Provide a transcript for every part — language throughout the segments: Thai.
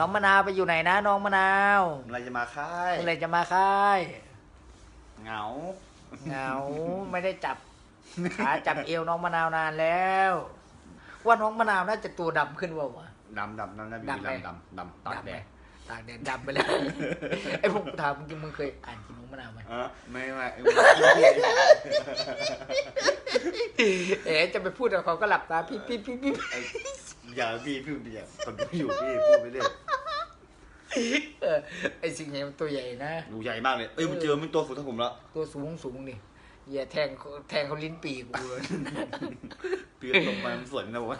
น้องมะนาวไปอยู่ไหนนะ น้องมะนาวเมื่อไรจะมาค่ายเมื่อไหรจะมาค่ายเหงาเหงาไม่ได้จับขาจับเอวน้องมะนาวนานแล้ว ว่าน้องมะนาวน่าจะตัวดำขึ้นว่าวะ ดำดำดำดำดำไหมดำดำดำตากแดดตากแดดดำไปแล้วไอ้พวกกูถามจริงมึงเคยอ่านกินน้องมะนาวไหมเออไม่ไม่เออเอ๋จะไปพูดกับเขาก็หลับตาพี่พี่พี่พี่ไอ้อย่าพี่พี่อย่าคนที่อยู่พี่พูดไปเรื่อยเออ ไอ้สิ่งนี้มันตัวใหญ่นะดูใหญ่มากเลย เอ้ยมันเจอมันตัวสูงเท่าผมแล้วตัวสูงสูงนี่อย่าแทงเขาแทงเขาลิ้นปีกกูเลยพี่ก็ตกมามันสวนนะบอกว่า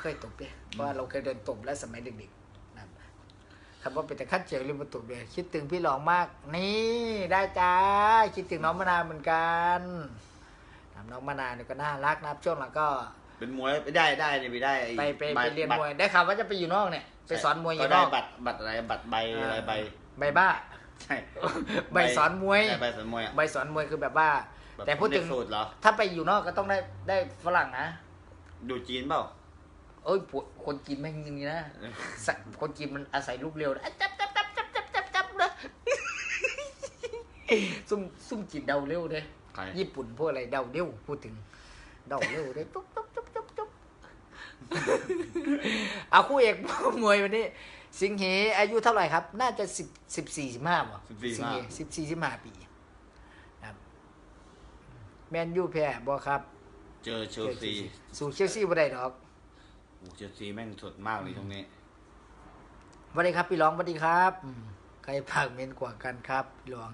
เคยตบเนี่ยเพราะว่าเราเคยเดินตบแล้วสมัยเด็กๆนะครับคำว่าเป็นแต่ขั้นเจียวลืมมาตบเลยคิดถึงพี่หลองมาก นี่ได้จ้าคิดถึงน้องมะนาวเหมือนกันถามน้องมะนาวเนี่ยก็น่ารักนะครับช่วงหลังก็ เป็นมวยไม่ได้ได้เนี่ยไปได้อ้ไปไปใบไปเรียนบัตมวยได้ข่าวว่าจะไปอยู่นอกเนี่ยไปสอนมวยอยู่นได้อก บัตรบัตรอะไรบัตรใบอะไรใบใบบ้า ใช่ใบสอนมวย ใช่ใบสอนมวยอะใบสอนมวยคือแบบว่า บบแต่พูดถึงเด็กสูตรเหรอถ้าไปอยู่นอกก็ต้องได้ได้ฝรั่งนะดูจีนเปล่า เอ้ยพวกคนจีนแม่งอย่างนี้นะสักคนจีนมันอาศัยลูกเร็วนะจับจับจับจับจับจับจับนะซุ่มซุ่มจีนเดาเร็วเด้ใคร ญี่ปุ่นพวกอะไรเดาเร็วพูดถึง เดาเร็วเด้ตุ๊บตุ๊บตุ๊บตุ๊บตุ๊บ เอาคู่เอกมวยวันนี้ สิงเหอายุเท่าไหร่ครับ น่าจะสิบสิบสี่สิบห้าป่ะ14สิงเหสิบสี่สิบห้าปีครับแมนยูแพ้บ่ครับ เจอเชลซีสู่เชลซีบ่ได้ดอกโอ้เชลซีแม่งสดมากเลยตรงนี้สวัสดีครับ พี่รองสวัสดีครับอืมใครภาคเมนกว่ากันครับพี่รอง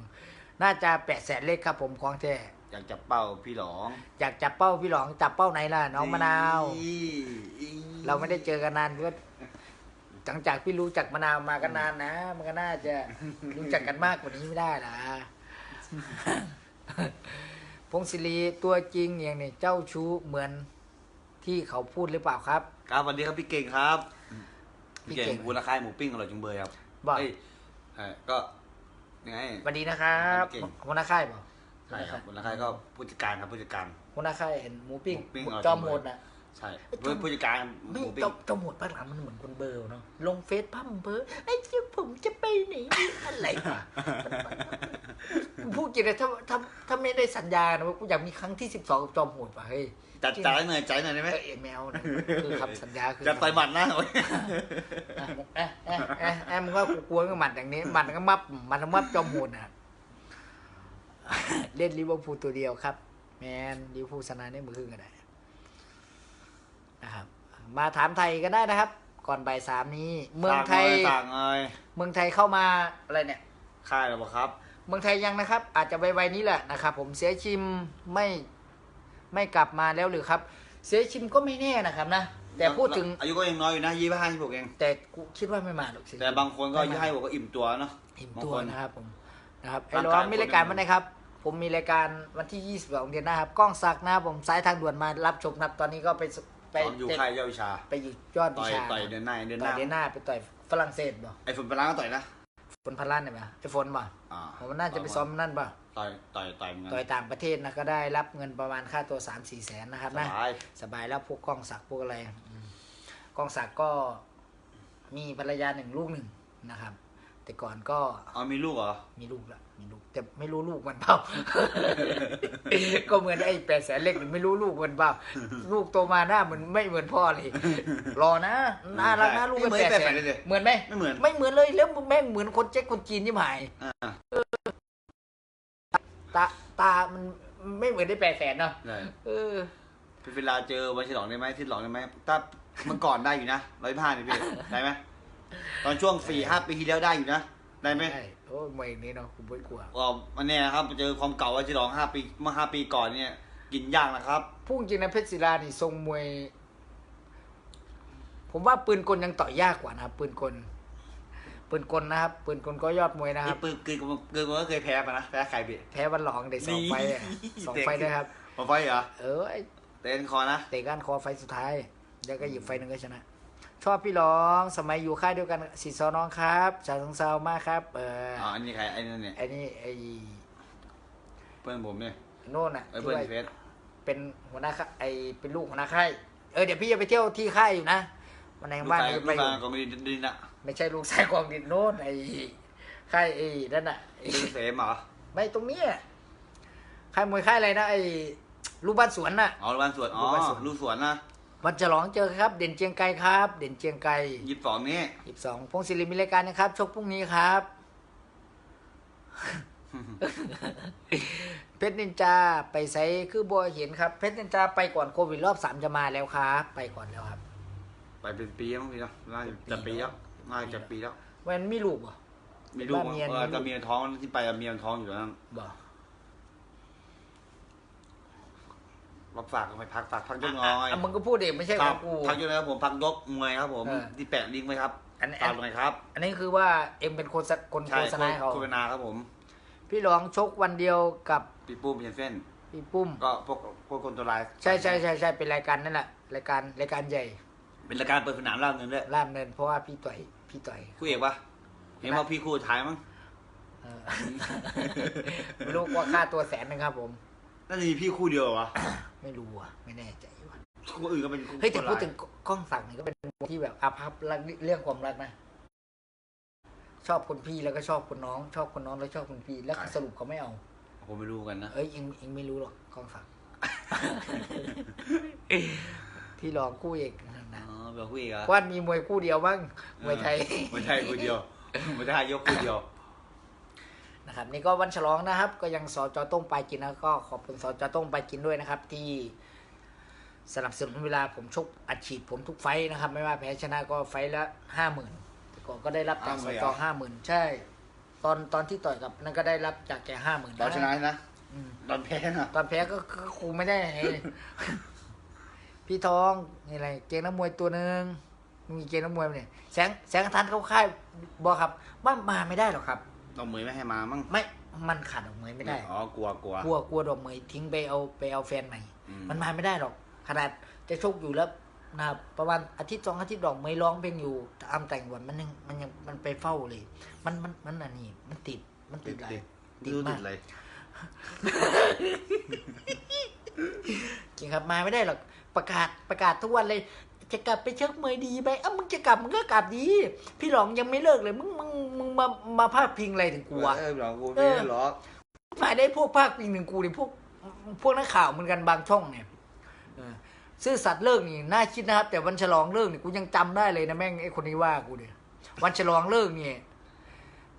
น่าจะแปดแสนเลขครับผมของแท้ อยากจับเป้าพี่หลองอยากจับเป้าพี่รองจับเป้าไหนล่ะน้องมะนาวอีอีเราไม่ได้เจอกันนานก็หลังจากพี่รู้จักมะนาวมากันนานนะ มันก็น่าจะรู้จักกันมากกว่านี้ไม่ได้นะพงศิรีตัวจริงอย่างนี้เจ้าชู้เหมือนที่เขาพูดหรือเปล่าครับ ครับสวัสดีครับพี่เก่งครับพี่พี่เก่เก่งงวุ้นราคายหมูปิ้งอร่อยจุงเบยครับบอกเอ้ยใช่ก็ยังไง สวัสดีนะครับพี่เก่ง หัวหน้าค่ายบอก ใช่ครับวุ้นราคายก็ผู้จัดการครับผู้จัดการ หัวหน้าค่ายเห็นหมูปิ้งหมูปิ้งอร่อยจอมจังโหเลยดนะใช่เอ้ยจอมผู้จัดการหไม่มูปิ้จองมจอมโหดภาคหลังมันเหมือนคนเบอร์เนาะลงเฟซพั่มเบอร์ไอ้เจ้าผมจะไปไหนอะไรวะพูดจริงเลยถ้าถ้าถ้าไม่ได้สัญญานะว่ากูอยากมีครั้งที่สิบสองกับจอมโหดว่ะเฮ้ยจัดจ่ายหน่อยจ่ายหน่อยได้ไหมเอ้ยแมวนะคือคำสัญญาคือ จะต่อยหมัดนะโอ้ยเอ๊ะเอ๊ะเอ๊ะเอ๊ะมึงว่ากูกลัวกับหมัดอย่างนี้หมัดก็มับหมัดก็มับจอมโหดนะ เล่นลิเวอร์พูลตัวเดียวครับ แมนลิเวอร์พูลชนะในมือครึ่งก็ได้นะครับ มาถามไทยก็ได้นะครับ ก่อนบ่ายสามนี้ เมืองไทยต่างเลยเมืองไทยเข้ามาอะไรเนี่ยค่ายเราบอกครับ เมืองไทยยังนะครับ อาจจะไวๆนี้แหละนะครับ ผมเสียชิมไม่ไม่กลับมาแล้วหรือครับ เสียชิมก็ไม่แน่นะครับนะแต่พูดถึงอายุก็ยังน้อยอยู่นะยี่ห้ายี่หกเองแต่กูคิดว่าไม่มาหรอกเสียชิมแต่บางคนก็ยี่ห้าบอกก็อิ่มตัวเนาะอิ่มบางตัวคนนะครับผมนะครับไอ้ร่างร้กาอยงมีรายการคนหนึ่งวันไหนครับ ผมมีรายการวันที่22เดือนหน้าครับกล้องศักดิ์นะครับผมสายทางด่วนมารับชมนะครับตอนนี้ก็ไปสไปตอนอยู่ค่ายเยาวิชา ไปอยู่ยอดต่วิอยชาต่อยเดือนหน้าเดือนหต่อน้ายเดือนหน้าไปต่อยฝรั่งเศสบ่ไอ้ฝุ่นปลาร้าก็ต่อยนะฝนพันล้านเนี่ยไหมไอ้ฝนบ่อ่าผมว่าน่าจะไปซ้อมนั่นบ่ต่อยต่อยต่อยเหมือนกันต่อยต่างประเทศนะก็ได้รับเงินประมาณค่าตัว3 4แสนนะครับสนะ บาย สบายแล้วพวกกล้องศักดิ์พวกอะไรอืมกล้องศักดิ์ก็มีภรรยาหนึ่งลูกหนึ่งนะครับ แต่ก่อนก็เอามีลูกเหรอมีลูกละ มีลูกแต่ไม่รู้ลูกมันเปล่า ก็เหมือนไอ้แปดแสนเล็กไม่รู้ลูกมันเปล่า ลูกโตมาหน้าเหมือนไม่เหมือนพ่อเลย รอนะน่ารักนะลูกไม่เป็นเหมือนแปดแสแปดแสนนเลยดิเหมือนไหมไม่เหมือนไม่เหมือนเลยแล้วแม่งเหมือนคนเจ๊กคนจีนที่หายอ่าตาตามันไม่เหมือนได้แปดแสนเนาะใช่เออพี่เวลาเจอวันฉลองได้ไหมที่ฉลองได้ไหมถ้าเมื่อก่อนได้อยู่นะร้อยห้านี่พี่ได้ไหมตอนช่วงสี่ห้าปีที่แล้วได้อยู่นะ ได้ไหมใช่โอ้ยมวยอย่างนี้เนาะกูไม่กลัวก็มันเนี่ยนะครับเจอความเก่าวันฉลองห้าปีเมื่อห้าปีก่อนเนี่ย กินยากนะครับพูดจริงนะเพชรศิลานี่ทรงมวย ผมว่าปืนกลยังต่อยยากกว่านะครับปืนกล ปืนกลนะครับ ปืนกลก็ยอดมวยนะคไอ้รับ ปืนเกินเกินก็เคยแพ้มานะแพ้ใครพี่แพ้วันหลองได้สองไฟต์อะนี่สองไฟต์นะครับ มาไฟเหรอเออไอ้เต้นคอนะ เตะก้านคอไฟต์สุดท้าย แล้วก็หยิบไฟต์หนึ่งก็ชนะ ชอบพี่ร้อง สมัยอยู่ค่ายเดียวกันสิซอน้องครับชาสงเซามากครับ เอออ๋ออันนี้ใครไอ้นั่นเนี่ยไอ้นี่ไอ้เพื่อนผมเนี่ยโน่นอะไอ้ที่เพื่อนว่าในเฟซเป็นหัวหน้าค่ายไอ้เป็นลูกหัวหน้าค่ายเออเดี๋ยวพี่จะไปเที่ยวที่ค่ายอยู่นะวันไหนลูกบ้านชายจะลูไปกอยู่ชายก็ไม่ได้ดินอะมไม่ใช่ลูกชายกองดินโน่นไอ้ค่ายไอ้นั่นน่ะไอ้ลุงเสมเหรอไม่ตรงเนี้ยค่ายมวยค่ายอะไรนะไอ้ลูกบ้านสวนน่ะ อ๋อลูกบ้านสวนอ๋อลูกบ้านสวน ลูกสวนนะ วันฉลองเจอครับ เด่นเจียงไกรครับ เด่นเจียงไกรยี่สิบสองนี้ยี่สิบสองพงศิริมีรายการนะครับชกพรุ่งนี้ครับ เพชรนินจาไปไซคือบัวเห็นครับ เพชรนินจาไปก่อนโควิดรอบสามจะมาแล้วครับไปก่อนแล้วครับ ไปเป็นปีแล้วมั้งพี่เนาะน่าจะปีแล้วน่าจะปีแล้วมันไม่รู้บ่มีลูกบ้านเมียเออมีลูกก็เมียท้องที่ไปอะเมียท้องอยู่แล้ว บ่ รับฝากกันไปพักฝากพักยกน้อยอะมึงก็พูดเองไม่ใช่คขรัอบงกูพักยกน้อยครับผมพักยกมวยครับ ผมเออที่แปะลิงก์ไว้ครับอันนี้ตามเลยครับ อันนี้คือว่าเอ็มเป็นคนสะคนใช่โฆษณาให้เขาโฆษณาครับผม พี่หลองชกวันเดียวกับปีปุ้มเพียนเส้นพี่ปุ้มก็พวกพวกคนตัวลายใช่ใช่ใช่ใช่เป็นรายการนั่นแหละรายการรายการใหญ่ เป็นรายการเปิดสนามล่าเงินด้วยล่ามเนินเพราะว่าพี่ต่อยพี่ต่อยคู่เอกปะเห็นว่าพี่คู่ท้ายมั้งเออไม่รู้ว่าค่าตัวแสนหนึงครับผม น่าจะมีพี่คู่เดียวเหรอวะไม่รู้อะไม่แน่ใจว่ะคู่อื่นก็เป็นคู่เฮ้ยแต่คนพูดร้ายถึงกล้องศักดิ์นี่ก็เป็นคนที่แบบอาภัพรักเรื่องความรักนะ ชอบคนพี่แล้วก็ชอบคนน้อง ชอบคนน้องแล้วชอบคนพี่แล้วสรุปเขาไม่เอา ผมไม่รู้กันนะ เอ้ยเองเองไม่รู้หรอกกล้องศักดิ์ที่ลองคู่เอกนะอ๋อเป็นคู่เอกเหรอว่ามีมวยคู่เดียวบ้างมวยไทยมวยไทยคู่เดียวมวยไทยยกคู่เดียว นะครับนี่ก็วันฉลองนะครับ ก็ยังสจต้งไปลายกินแล้วก็ขอบคุณสจต้งไปลายกินด้วยนะครับ ที่สนับสนุนเวลาผมชกอัดฉีดผมทุกไฟท์นะครับ ไม่ว่าแพ้ชนะก็ไฟท์ละห้าหมื่นแต่ก่อนก็ได้รับจากส50,000จเหรอห้าหมื่นใช่ ตอนตอนที่ต่อยกับนั่นก็ได้รับจากแกห้าหมื่นตอนชนะนะอืมตอนแพ้นะตอนแพ้ก็ก็คงไม่ได้ไงพี่ทองนี่อะไรเกงนักมวยตัวหนึ่งมีเกงนักมวยไหมเนี่ยแสงแสงทันเขาค่ายบอกครับว่ามาไม่ได้หรอกครับ ต้องมือไม่ให้มามั้งไม่ มันขาดออกเมยไม่ได้ อ๋อกลัวกลัวกลัวกลัวดอกเหมยทิ้งไปเอาไปเอาแฟนใหม่อืมมันมาไม่ได้หรอก ขนาดจะชกอยู่แล้วนะครับประมาณอาทิตย์สองอาทิตย์ดอกเหมยร้องเพลงอยู่อามแต่งวันมันยังมันยังมันไปเฝ้าเลย มันมันมันอันนี้มันติดมันติติดดอะไรติดติดรู้มาติกดเลยจริงครับมาไม่ได้หรอก ประกาศประกาศทุกวันเลย จะกลับไปเชิกเมยดีไหมอะมึงจะกลับมึงก็กลับดี พี่หลองยังไม่เลิกเลย มึงมึงมึงมามาพาดพิงอะไรถึงกูวะเออหรอกกูเอไม่อได้หรอกมาได้พวกภาคปีหนึ่งกูเนี่ยพวกพวกนักข่าวเหมือนกันบางช่องเนี่ยเออซื่อสัตย์เลิกนี่น่าคิดนะครับ แต่วันฉลองเลิกนี่กูยังจำได้เลยนะแม่งไอ้คนนี้ว่ากูเนี่ยวันฉลองเลิกนี่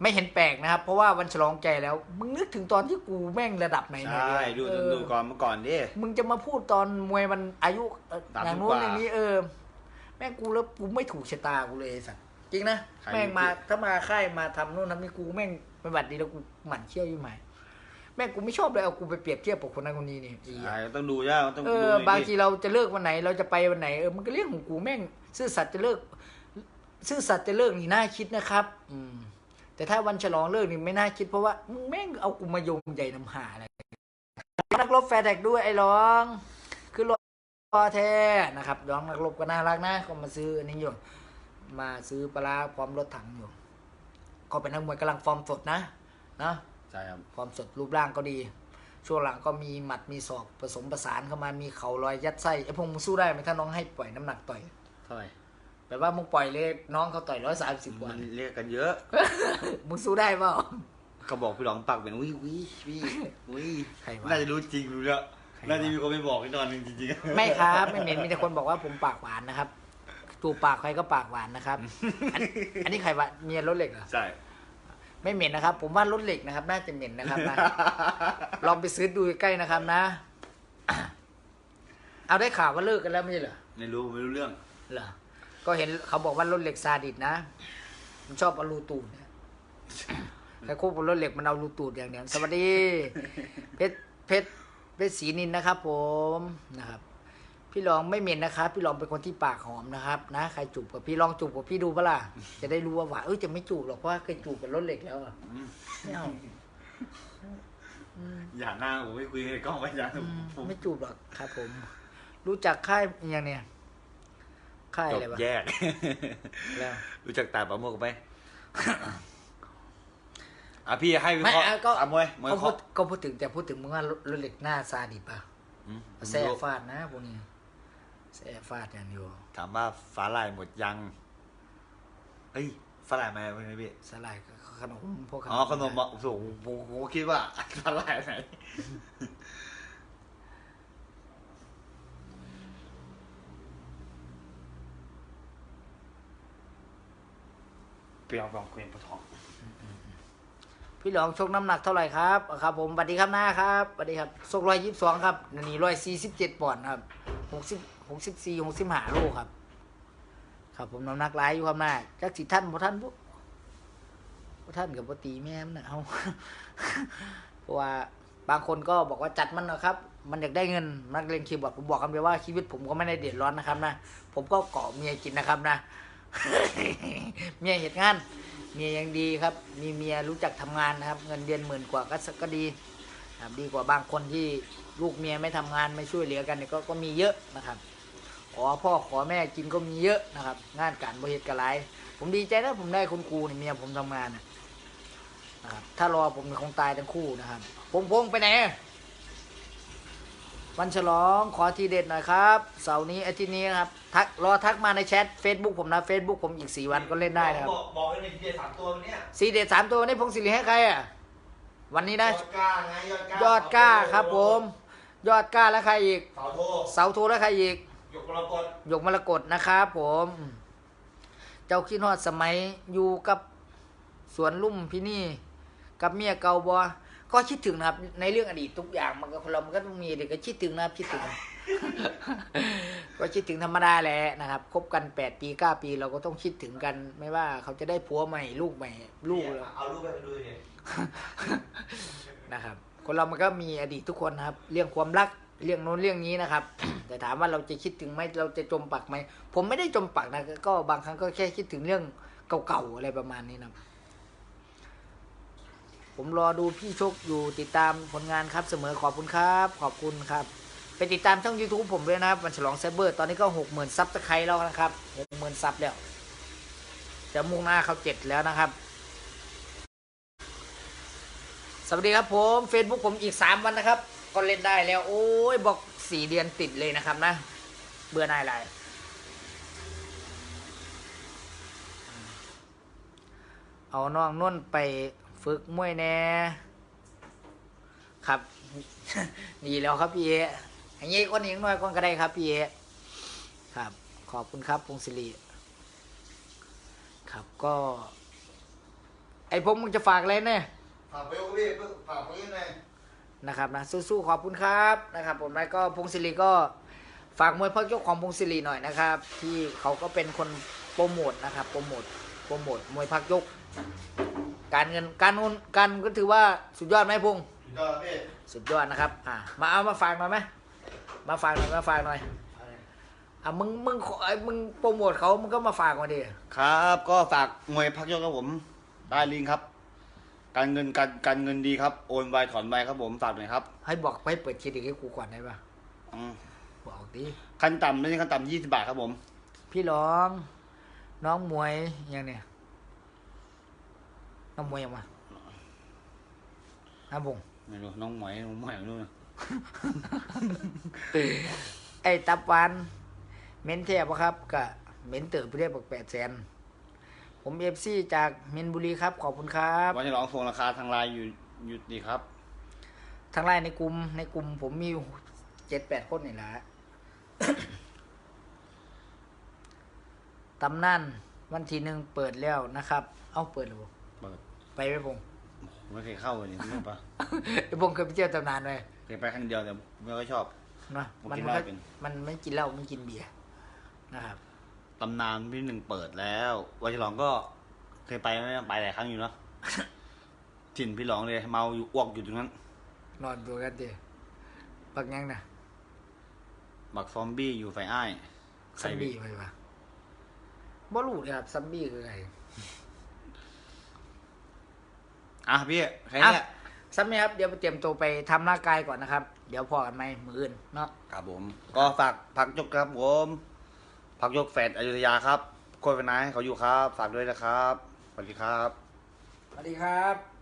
ไม่เห็นแปลกนะครับ เพราะว่าวันฉลองใจแล้ว มึงนึกถึงตอนที่กูแม่งระดับไหนหน่อยใช่ดิดูเออดูก่อนเมื่อก่อนดิ มึงจะมาพูดตอนมวยมันอายุเอ่อสามสิบอย่างโน้นกว่าอย่างนี้เออ แม่งกูแล้วกูไม่ถูกชะตากูเลยไอ้สัตว์จริงนะใคร แม่งมาอยู่ถ้ามาค่ายมาทำโน่นทำนี่กูแม่งไม่บัดดีแล้วกูหมั่นเชี่ยวอยู่ไหมแม่งกูไม่ชอบเลยเอากูไปเปรียบเทียบกับคนนั้นคนนี้นี่ไอ้เหี้ยใช่ต้องดูใช่ไหมต้องเอดูอหน่อยบางทีดิเราจะเลิกวันไหน เราจะไปวันไหนเออมันก็เรื่องของกูแม่ง ซื่อสัตย์จะเลิก ซื่อสัตย์จะเลิกนี่น่าคิดนะครับ อืม แต่ถ้าวันฉลองเลิกนี่ไม่น่าคิดเพราะว่ามึงแม่งเอากูมาโยงใหญ่นำหาอะไรนักรบแฟร์แท็กด้วยไอ้ร้อง คือรอแท้นะครับร้องนักรบก็น่ารักนะก็มาซื้ออันนี้อยู่มาซื้อปลาร้าพร้อมรถถังอยู่ก็เป็นนักมวยกำลังฟอร์มสดนะนะใช่ครับความสดรูปร่างก็ดี ช่วงหลังก็มีหมัดมีศอกผสมประสานเข้ามามีเข่าลอยยัดไส้ไอ้พวกมึงสู้ได้ไหมถ้าน้องให้ปล่อยน้ำหนักต่อยเท่าไหร่ แปลว่ามึงปล่อยเลยน้องเขาต่อยร้อยสามสิบมัวันน เรียกกันเยอะ มึงสู้ได้เปล่า ก็บอกพี่หลองปากเป็นวิวิวิวิใครวะน่าจะรู้จริงรู้แล้วใครวะ น่าจะมีคนไปบอกพี่นอนจริงๆไม่ครับไม่เหม็นมีแต่คนบอกว่าผมปากหวานนะครับจูบปากใครก็ปากหวานนะครับอันอันนี้ใครวะเมียรถเหล็กเหรอใช่ไม่เหม็นนะครับ ผมว่ารถเหล็กนะครับ น่าจะเหม็นนะครับนะลองไปซื้อดูใกล้ๆนะครับนะ เอาได้ข่าวว่าเลิกกันแล้วไม่ใช่เหรอไม่รู้ไม่รู้เรื่อง เหรอ ก็เห็นเขาบอกว่ารถเหล็กซาดิสนะ มันชอบเอารูตูดเนี่ยใครควบคุมรถเหล็กมันเอารูตูดอย่างเดียวสวัสดี เพชรเพชรเพชรศรีนินนะครับ ผมนะครับ พี่ลองไม่เหม็นนะครับ พี่ลองเป็นคนที่ปากหอมนะครับนะใครจูบกับพี่ลองจูบกับพี่ดูปะล่ะจะได้รู้ว่าหวานเอ้ยจะไม่จูบหรอกเพราะว่าเคยจูบกับรถเหล็กแล้วอะอืมไม่เอาอืมอย่าหน้าผมไม่คุยกับกล้องไปอย่าอืมผม ไม่จูบหรอกครับ ผม รู้จักค่ายอย่างเนี้ย ค่ายจอะไรบวะแยก แล้วรู้จักตาปลาโมกไหมอะพี่ให้วิไม่เคราะห์อะก็อะมวยมวยก็พูเคาะดก็พูดถึงแต่พูดถึงมึงว่ารถเหล็กหน้าซาดิสป่ะอืมแซ่ฟาดนะพวกนี้แซ่ฟาดอย่างอยู่ถามว่าฟ้าลายหมดยังเฮ้ยฝรั่งไหมพี่ สลายขนมพวกอ๋อขนมอะโอ้โหผมผมคิดว่าฝรั่งไหน เปรี้ยวลองเคุยปะทองพี่หลองชกน้ำหนักเท่าไหร่ครับครับ ผมสวัสดีครับหน้าครับสวัสดีครับชกร้อยยี่สิบสองครับนี่ร้อยสี่สิบเจ็ดปอนด์ครับหกสิบหกสิบสี่หกสิบห้าโลครับ ครับผมน้ำหนักหลายอยู่ครับหน้าจักสิท่านบ่ท่านปุ๊บ่ท่านกับบ่ตีแม่มันนะเอาเพราะว่าบางคนก็บอกว่าจัดมันนะครับ มันอยากได้เงินนักเรียนคีย์บอร์ดผมบอกกันไปว่าชีวิตผมก็ไม่ได้เดือดร้อนนะครับนะ ผมก็เกาะเมียกินนะครับนะ เมียเหตุงานเมียยังดีครับ มีเมียรู้จักทำงานนะครับ เงินเดือนหมื่นกว่าก็สักก็ดีครับดีกว่าบางคนที่ลูกเมียไม่ทำงานไม่ช่วยเหลือกันเนี่ยก็ก็มีเยอะนะครับขอพ่อขอแม่กินก็มีเยอะนะครับ งานการบริเหตุกระไรผมดีใจนะผมได้คุณครูเนี่ยเมียผมทำงานนะครับถ้ารอผมคงตายทั้งคู่นะครับพงพงไปไหน วันฉลองขอทีเด็ดหน่อยครับเสาร์นี้อาทิตย์นี้นะครับทักรอทักมาในแชท Facebook ผมนะ Facebook ผมอีกสี่วันก็เล่นได้นะครับบอกบอกให้ในทีเดียสามตัวเนี่ยสี่เด็ดสามตัวนี่พงศิริให้ใครอะวันนี้ยนะอดกล้าไงยอดกล้ายอดกล้าครับผม ยอดกล้าแล้วใครอีก เสาโทเสาโทแล้วใครอีก หยกมรกตหยกมรกตนะครับผม เจ้าคิดฮอดสมัยอยู่กับสวนลุ่มพี่นี่ กับเมียเก่าบอ ก็คิดถึงนะครับ ในเรื่องอดีตทุกอย่างมันก็คนเรามันก็ต้องมีเด็กก็คิดถึงนะครับคิดถึง ก็คิดถึงธรรมดาแหละนะครับคบกันแปดปีเก้าปี เราก็ต้องคิดถึงกัน ไม่ว่าเขาจะได้ผัวใหม่ ลูกใหม่ ลูกเราเอารูปไปดูดินะครับ คนเรามันก็มีอดีตทุกคนนะครับ เรื่องความรักเรื่องโน้นเรื่องนี้นะครับ แต่ถามว่าเราจะคิดถึงไหมเราจะจมปักไหมผมไม่ได้จมปักนะก็บางครั้งก็แค่คิดถึงเรื่องเก่าๆอะไรประมาณนี้นะครับ ผมรอดูพี่ชกอยู่ติดตามผลงานครับเสมอขอบคุณครับ ขอบคุณครับ ไปติดตามช่อง YouTube ผมด้วยนะครับวันฉลองไซเบอร์ ตอนนี้ก็หกหมื่นซับสไครต์แล้วนะครับหกหมื่นซับแล้วจะมุ่งหน้าเข้าเจ็ดแล้วนะครับ สวัสดีครับผม Facebook ผมอีก 3 วันนะครับ ก็เล่นได้แล้ว โอ้ยบอกสี่เดือนติดเลยนะครับนะ เบื่อหน่ายหลายเอาน้องนุ่นไป ฝึกมวยแน่ครับดีแล้วครับพี่เออย่างนี้คนอีกหน่อยคนก็ได้ครับพี่เอครับ ขอบคุณครับพงศิริครับก็ ไอผมมึงจะฝากอะไรเนี่ยฝากไปโอ้พี่ฝากไปยังไงนะครับนะสู้ๆขอบคุณครับนะครับ ผมแล้วก็พงศิริก็ฝากมวยพ่อยกของพงศิริหน่อยนะครับ ที่เขาก็เป็นคนโปรโมทนะครับโปรโมทโปรโมทมวยพักยก การเงินการเงินการก็ถือว่าสุดยอดไหมพงสุดยอดพี่สุดยอดนะครับ อ่ามาเอามาฝากหน่อยไหมมาฝากหน่อยมาฝากหน่อยอะมึงมึงขอไอ้มึงโปรโมทเขามึงก็มาฝากมาดิครับ ก็ฝากมวยพักยกครับผมได้ลิงก์ครับ การเงินการการเงินดีครับโอนไวถอนไวครับผมฝากหน่อยครับ ให้บอกไปเปิดเครดิตให้กูก่อนได้ปะอืมบอกดิขั้นต่ำนี่ขั้นต่ำยี่สิบบาทครับผม พี่ร้อง น้องมวยยังเนี่ย น้องมวยยังมาน้ำพงไม่รู้น้องหมวยน้องหมวยไม่รู้นะไอ้ตับหวานเม้นเทียบครับกับเม้นเติบเรียบบอกแปดแสนผมเอฟซีจากเมนบุรีครับ ขอบคุณครับวันนี้ร้องโฟงราคาทางไลน์อยู่อยู่ดีครับ ทางไลน์ในกลุ่มในกลุ่ม ผมมีเจ็ดแปดคนนี่แหละตำนานวันที่หนึ่งเปิดแล้วนะครับ เอาเปิดหรือบ่เปิด ไปไหมพงไม่เคยเข้าเลยไม่รู้ปะไอ้พงเคยไปเที่ยวตำนานไหมเคยไปครั้งเดียวแต่ไม่ค่อยชอบ เนาะผมมันกินมันเหล้าก็เป็น มันไม่กินเหล้าไม่กินเบียร์นะครับ ตำนานพี่หนึ่งเปิดแล้ววันที่ร้องก็เคยไปไหมไปหลายครั้งอยู่เนาะ ถิ่นพี่ร้องเลยเมาอยู่อ้วกอยู่ตรงนั้น นอนตัวกันเดีปักยังนะบักซอมบี้อยู่ไฟอ้ายซัมบี้ไปปะบ่รู้เลยครับซัมบี้คืออะไร อะพี่ใครอะเนี่ยซัมบี้ครับ เดี๋ยวไปเตรียมตัวไปทำร่างกายก่อนนะครับ เดี๋ยวพอกันไหมมืออื่นเนาะครับผม ก็ฝากพักยกครับผมพักยกแฟดอยุธยาครับโคตรเป็นนายเขาอยู่ครับ ฝากด้วยนะครับสวัสดีครับสวัสดีครับ